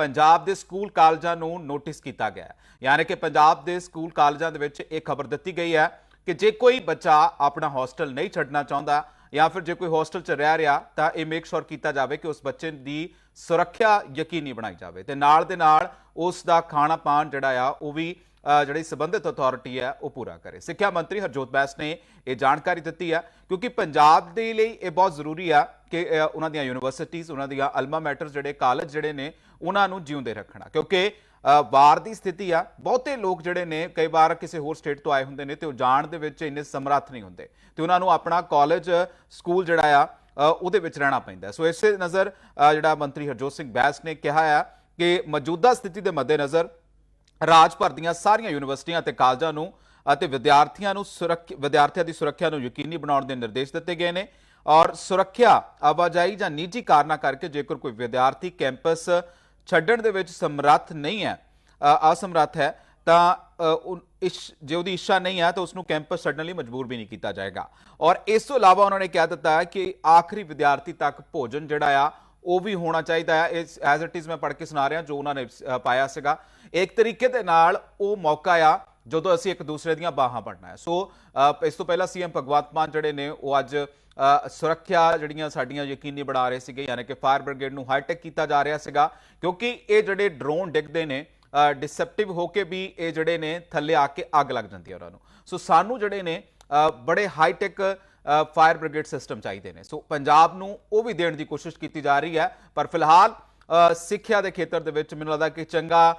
ਪੰਜਾਬ ਦੇ ਸਕੂਲ ਕਾਲਜਾਂ ਨੂੰ ਨੋਟਿਸ ਕੀਤਾ ਗਿਆ ਹੈ। ਯਾਨੀ ਕਿ ਪੰਜਾਬ ਦੇ ਸਕੂਲ ਕਾਲਜਾਂ ਦੇ ਵਿੱਚ ਇਹ ਖਬਰ ਦਿੱਤੀ ਗਈ ਹੈ ਕਿ ਜੇ ਕੋਈ ਬੱਚਾ ਆਪਣਾ ਹੋਸਟਲ ਨਹੀਂ ਛੱਡਣਾ ਚਾਹੁੰਦਾ ਜਾਂ ਫਿਰ ਜੇ ਕੋਈ ਹੋਸਟਲ 'ਚ ਰਹਿ ਰਿਹਾ ਤਾਂ ਇਹ ਮੇਕ ਸ਼ੋਰ ਕੀਤਾ ਜਾਵੇ ਕਿ ਉਸ ਬੱਚੇ ਦੀ ਸੁਰੱਖਿਆ ਯਕੀਨੀ ਬਣਾਈ ਜਾਵੇ ਤੇ ਨਾਲ ਦੇ ਨਾਲ ਉਸ ਦਾ ਖਾਣਾ ਪਾਣ ਜਿਹੜਾ ਆ ਉਹ ਵੀ ਜਿਹੜੀ ਸੰਬੰਧਿਤ ਅਥਾਰਟੀ ਹੈ, ਉਹ ਪੂਰਾ ਕਰੇ। ਸਿੱਖਿਆ ਮੰਤਰੀ ਹਰਜੋਤ ਬੈਸ ਨੇ ਇਹ ਜਾਣਕਾਰੀ ਦਿੱਤੀ ਹੈ ਕਿਉਂਕਿ ਪੰਜਾਬ ਦੇ ਲਈ ਇਹ ਬਹੁਤ ਜ਼ਰੂਰੀ ਆ ਕਿ ਉਹਨਾਂ ਦੀਆਂ ਯੂਨੀਵਰਸਿਟੀਆਂ ਉਹਨਾਂ ਦੀਆਂ ਅਲਮਾ ਮੈਟਰਸ ਜਿਹੜੇ ਕਾਲਜ ਜਿਹੜੇ ਨੇ, ਉਹਨਾਂ ਨੂੰ ਜਿਉਂਦੇ ਰੱਖਣਾ ਕਿਉਂਕਿ ਵਾਰ ਦੀ ਸਥਿਤੀ ਆ, ਬਹੁਤੇ ਲੋਕ ਜਿਹੜੇ ਨੇ, ਕਈ ਵਾਰ ਕਿਸੇ ਹੋਰ ਸਟੇਟ ਤੋਂ ਆਏ ਹੁੰਦੇ ਨੇ ਤੇ ਉਹ ਜਾਣ ਦੇ ਵਿੱਚ ਇੰਨੇ ਸਮਰੱਥ ਨਹੀਂ ਹੁੰਦੇ। ਤੇ ਉਹਨਾਂ ਨੂੰ ਆਪਣਾ ਕਾਲਜ ਸਕੂਲ ਜਿਹੜਾ ਆ ਉਹਦੇ ਵਿੱਚ ਰਹਿਣਾ ਪੈਂਦਾ ਸੋ ਇਸੇ ਨਜ਼ਰ ਜਿਹੜਾ ਮੰਤਰੀ ਹਰਜੋਤ ਸਿੰਘ ਬੈਸ ਨੇ ਕਿਹਾ ਆ ਕਿ ਮੌਜੂਦਾ ਸਥਿਤੀ ਦੇ ਮੱਦੇਨਜ਼ਰ ਰਾਜ ਭਰ ਦੀਆਂ ਸਾਰੀਆਂ ਯੂਨੀਵਰਸਿਟੀਆਂ ਅਤੇ ਕਾਲਜਾਂ ਨੂੰ ਅਤੇ ਵਿਦਿਆਰਥੀਆਂ ਨੂੰ ਸੁਰੱਖਿਆ ਵਿਦਿਆਰਥੀਆਂ ਦੀ ਸੁਰੱਖਿਆ ਨੂੰ ਯਕੀਨੀ ਬਣਾਉਣ ਦੇ ਨਿਰਦੇਸ਼ ਦਿੱਤੇ ਗਏ ਨੇ ਔਰ ਸੁਰੱਖਿਆ ਆਵਾਜਾਈ ਜਾਂ ਨਿੱਜੀ ਕਾਰਨਾਂ ਕਰਕੇ ਜੇਕਰ ਕੋਈ ਵਿਦਿਆਰਥੀ ਕੈਂਪਸ ਛੱਡਣ ਦੇ ਵਿੱਚ ਸਮਰੱਥ ਨਹੀਂ ਹੈ ਅਸਮਰੱਥ ਹੈ ਤਾਂ ਅ, ਜੇ ਉਹਦੀ ਇੱਛਾ ਨਹੀਂ ਹੈ ਤਾਂ ਉਸ ਨੂੰ ਕੈਂਪਸ ਛੱਡਣ ਲਈ ਮਜਬੂਰ ਵੀ ਨਹੀਂ ਕੀਤਾ ਜਾਏਗਾ। ਔਰ ਇਸ ਤੋਂ ਇਲਾਵਾ ਉਹਨਾਂ ਨੇ ਕਹਿ ਦਿੱਤਾ ਕਿ ਆਖਰੀ ਵਿਦਿਆਰਥੀ ਤੱਕ ਭੋਜਨ ਜਿਹੜਾ ਆ ਉਹ ਵੀ ਹੋਣਾ ਚਾਹੀਦਾ ਹੈ। ਇਸ ਐਜ਼ ਇਟ ਇਜ਼ ਮੈਂ ਪੜ੍ਹ ਕੇ ਸੁਣਾ ਰਿਹਾ ਜੋ ਉਹਨਾਂ ਨੇ ਅ, ਪਾਇਆ ਸੀਗਾ। ਇੱਕ ਤਰੀਕੇ ਦੇ ਨਾਲ ਉਹ ਮੌਕਾ ਆ ਜਦੋਂ ਅਸੀਂ ਇੱਕ ਦੂਸਰੇ ਦੀਆਂ ਬਾਹਾਂ ਪੜਨਾ ਹੈ। ਸੋ ਇਸ ਤੋਂ ਪਹਿਲਾਂ ਸੀਐਮ ਭਗਵੰਤ ਮਾਨ ਜਿਹੜੇ ਨੇ ਉਹ ਅੱਜ ਸੁਰੱਖਿਆ ਜਿਹੜੀਆਂ ਸਾਡੀਆਂ ਯਕੀਨੀ ਬਣਾ ਰਹੇ ਸੀਗੇ ਯਾਨੀ ਕਿ ਫਾਇਰ ਬ੍ਰਿਗੇਡ ਨੂੰ ਹਾਈਟੈਕ ਕੀਤਾ ਜਾ ਰਿਹਾ ਸੀਗਾ ਕਿਉਂਕਿ ਇਹ ਜਿਹੜੇ ਡਰੋਨ ਡਿੱਗਦੇ ਨੇ ਡਿਸੈਪਟਿਵ ਹੋ ਕੇ ਵੀ ਇਹ ਜਿਹੜੇ ਨੇ ਥੱਲੇ ਆ ਕੇ ਅੱਗ ਲੱਗ ਜਾਂਦੀ ਹੈ ਉਹਨਾਂ ਨੂੰ। ਸੋ ਸਾਨੂੰ ਜਿਹੜੇ ਨੇ ਬੜੇ ਹਾਈਟੈਕ ਫਾਇਰ ਬ੍ਰਿਗੇਡ ਸਿਸਟਮ ਚਾਹੀਦੇ ਨੇ। ਸੋ ਪੰਜਾਬ ਨੂੰ ਉਹ ਵੀ ਦੇਣ ਦੀ ਕੋਸ਼ਿਸ਼ ਕੀਤੀ ਜਾ ਰਹੀ ਹੈ, ਪਰ ਫਿਲਹਾਲ ਸਿੱਖਿਆ ਦੇ ਖੇਤਰ ਦੇ ਵਿੱਚ ਮੈਨੂੰ ਲੱਗਦਾ ਕਿ ਚੰਗਾ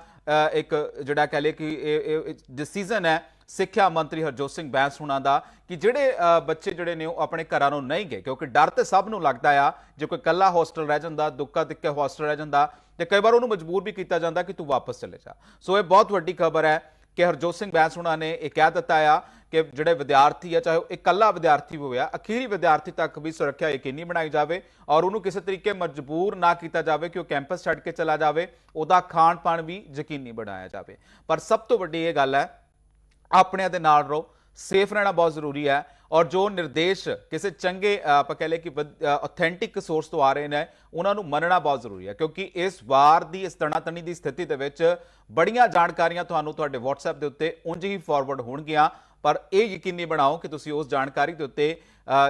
ਇੱਕ ਜਿਹੜਾ ਕਹ ਲਏ ਕਿ ਇਹ ਡਿਸੀਜਨ ਹੈ ਸਿੱਖਿਆ ਮੰਤਰੀ ਹਰਜੋਤ ਸਿੰਘ ਬੈਂਸ ਹੁਣਾਂ ਦਾ ਕਿ ਜਿਹੜੇ ਬੱਚੇ ਜਿਹੜੇ ਨੇ ਉਹ ਆਪਣੇ ਘਰਾਂ ਨੂੰ ਨਹੀਂ ਗਏ, ਕਿਉਂਕਿ ਡਰ ਤੇ ਸਭ ਨੂੰ ਲੱਗਦਾ ਆ, ਜੇ ਕੋਈ ਕੱਲਾ ਹੋਸਟਲ ਰਹਿ ਜਾਂਦਾ, ਦੁੱਕਾ ਤਿੱਕੇ ਹੋਸਟਲ ਰਹਿ ਜਾਂਦਾ, ਤੇ ਕਈ ਵਾਰ ਉਹਨੂੰ ਮਜਬੂਰ ਵੀ ਕੀਤਾ ਜਾਂਦਾ ਕਿ ਤੂੰ ਵਾਪਸ ਚਲੇ ਜਾ। ਸੋ ਇਹ ਬਹੁਤ ਵੱਡੀ ਖਬਰ ਹੈ ਕਿ ਹਰਜੋਤ ਸਿੰਘ ਬੈਂਸ ਹੁਣਾਂ ਨੇ ਇਹ ਕਹਿ ਦਿੱਤਾ ਆ ਕਿ ਜਿਹੜੇ ਵਿਦਿਆਰਥੀ ਆ, ਚਾਹੇ ਉਹ ਇਕੱਲਾ ਵਿਦਿਆਰਥੀ ਹੋਵੇ ਆ, ਅਖੀਰੀ ਵਿਦਿਆਰਥੀ ਤੱਕ ਵੀ ਸੁਰੱਖਿਆ ਯਕੀਨੀ ਬਣਾਈ ਜਾਵੇ ਔਰ ਉਹਨੂੰ ਕਿਸੇ ਤਰੀਕੇ ਮਜਬੂਰ ਨਾ ਕੀਤਾ ਜਾਵੇ ਕਿ ਉਹ ਕੈਂਪਸ ਛੱਡ ਕੇ ਚਲਾ ਜਾਵੇ, ਉਹਦਾ ਖਾਣ ਪਾਣ ਵੀ ਯਕੀਨੀ ਬਣਾਇਆ ਜਾਵੇ। ਪਰ ਸਭ ਤੋਂ ਵੱਡੀ ਇਹ ਗੱਲ ਹੈ, ਆਪਣਿਆਂ ਦੇ ਨਾਲ ਰਹੋ, ਸੇਫ ਰਹਿਣਾ ਬਹੁਤ ਜ਼ਰੂਰੀ ਹੈ ਔਰ ਜੋ ਨਿਰਦੇਸ਼ ਕਿਸੇ ਚੰਗੇ ਆਪਾਂ ਕਹ ਲਏ ਕਿ ਆਥੈਂਟਿਕ ਸੋਰਸ ਤੋਂ ਆ ਰਹੇ ਨੇ, ਉਹਨਾਂ ਨੂੰ ਮੰਨਣਾ ਬਹੁਤ ਜ਼ਰੂਰੀ ਹੈ ਕਿਉਂਕਿ ਇਸ ਵਾਰ ਦੀ, ਇਸ ਤਣਾਤਣੀ ਦੀ ਸਥਿਤੀ ਦੇ ਵਿੱਚ ਬੜੀਆਂ ਜਾਣਕਾਰੀਆਂ ਤੁਹਾਨੂੰ ਤੁਹਾਡੇ WhatsApp ਦੇ ਉੱਤੇ ਉਂਝ ਹੀ ਫਾਰਵਰਡ ਹੋਣਗੀਆਂ। ਪਰ ਇਹ ਯਕੀਨੀ ਬਣਾਓ ਕਿ ਤੁਸੀਂ ਉਸ ਜਾਣਕਾਰੀ ਦੇ ਉੱਤੇ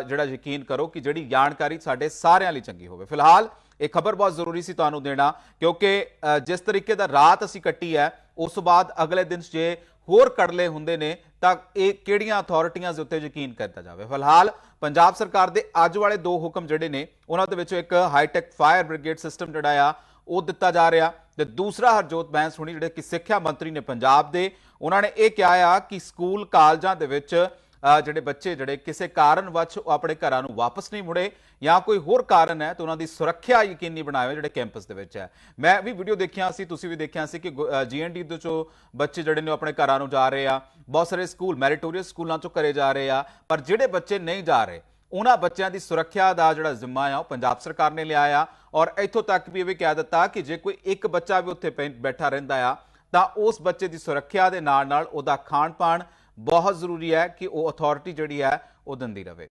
ਜਿਹੜਾ ਯਕੀਨ ਕਰੋ ਕਿ ਜਿਹੜੀ ਜਾਣਕਾਰੀ ਸਾਡੇ ਸਾਰਿਆਂ ਲਈ ਚੰਗੀ ਹੋਵੇ। ਫਿਲਹਾਲ ਇਹ ਖਬਰ ਬਹੁਤ ਜ਼ਰੂਰੀ ਸੀ ਤੁਹਾਨੂੰ ਦੇਣਾ, ਕਿਉਂਕਿ ਜਿਸ ਤਰੀਕੇ ਦਾ ਰਾਤ ਅਸੀਂ ਕੱਟੀ ਹੈ, ਉਸ ਤੋਂ ਬਾਅਦ ਅਗਲੇ ਦਿਨ ਜੇ ਹੋਰ ਕੜਲੇ ਹੁੰਦੇ ਨੇ, ਤਾਂ ਇਹ ਕਿਹੜੀਆਂ ਅਥਾਰਟੀਆਂ ਦੇ ਉੱਤੇ ਯਕੀਨ ਕਰਤਾ ਜਾਵੇ। ਫਿਲਹਾਲ ਪੰਜਾਬ ਸਰਕਾਰ ਦੇ ਅੱਜ ਵਾਲੇ ਦੋ ਹੁਕਮ ਜਿਹੜੇ ਨੇ, ਉਹਨਾਂ ਦੇ ਵਿੱਚੋਂ ਇੱਕ ਹਾਈਟੈਕ ਫਾਇਰ ਬ੍ਰਿਗੇਡ ਸਿਸਟਮ ਜਿਹੜਾ ਆ ਉਹ ਦਿੱਤਾ ਜਾ ਰਿਹਾ। ਤੇ ਦੂਸਰਾ ਹਰਜੋਤ ਬੈਂਸ ਹੁਣੀ ਜਿਹੜੇ ਕਿ ਸਿੱਖਿਆ ਮੰਤਰੀ ਨੇ ਪੰਜਾਬ ਦੇ, ਉਹਨਾਂ ਨੇ ਇਹ ਕਿਹਾ ਆ ਕਿ ਸਕੂਲ ਕਾਲਜਾਂ ਦੇ ਵਿੱਚ ਜਿਹੜੇ ਬੱਚੇ, ਜਿਹੜੇ ਕਿਸੇ ਕਾਰਨ ਵਛ ਉਹ ਆਪਣੇ ਘਰਾਂ ਨੂੰ ਵਾਪਸ ਨਹੀਂ ਮੁੜੇ ਜਾਂ ਕੋਈ ਹੋਰ ਕਾਰਨ ਹੈ, ਤਾਂ ਉਹਨਾਂ ਦੀ ਸੁਰੱਖਿਆ ਯਕੀਨੀ ਬਣਾਵੇ ਜਿਹੜੇ ਕੈਂਪਸ ਦੇ ਵਿੱਚ ਹੈ। ਮੈਂ ਵੀ ਵੀਡੀਓ ਦੇਖਿਆ ਸੀ, ਤੁਸੀਂ ਵੀ ਦੇਖਿਆ ਸੀ ਕਿ ਜੀਐਨਡੀ ਦੇ ਚੋਂ ਬੱਚੇ ਜਿਹੜੇ ਨੇ ਉਹ ਆਪਣੇ ਘਰਾਂ ਨੂੰ ਜਾ ਰਹੇ ਆ। ਬਹੁਤ ਸਾਰੇ ਸਕੂਲ, ਮੈਰੀਟੋਰੀਅਸ ਸਕੂਲਾਂ ਚੋਂ ਘਰੇ ਜਾ ਰਹੇ ਆ, ਪਰ ਜਿਹੜੇ ਬੱਚੇ ਨਹੀਂ ਜਾ ਰਹੇ ਉਹਨਾਂ ਬੱਚਿਆਂ ਦੀ ਸੁਰੱਖਿਆ ਦਾ ਜਿਹੜਾ ਜ਼ਿੰਮਾ ਆ, ਉਹ ਪੰਜਾਬ ਸਰਕਾਰ ਨੇ ਲਿਆ ਆ। ਔਰ ਇੱਥੋਂ ਤੱਕ ਵੀ ਇਹ ਵੀ ਕਹਿ ਦਿੱਤਾ ਕਿ ਜੇ ਕੋਈ ਇੱਕ ਬੱਚਾ ਵੀ ਉੱਥੇ ਪੈ- ਬੈਠਾ ਰਹਿੰਦਾ ਆ, ਤਾਂ ਉਸ ਬੱਚੇ ਦੀ ਸੁਰੱਖਿਆ ਦੇ ਨਾਲ ਨਾਲ ਉਹਦਾ ਖਾਣ ਪਾਣ ਬਹੁਤ ਜ਼ਰੂਰੀ ਹੈ ਕਿ ਉਹ ਅਥਾਰਟੀ ਜਿਹੜੀ ਹੈ, ਉਹ ਦਿੰਦੀ ਰਵੇ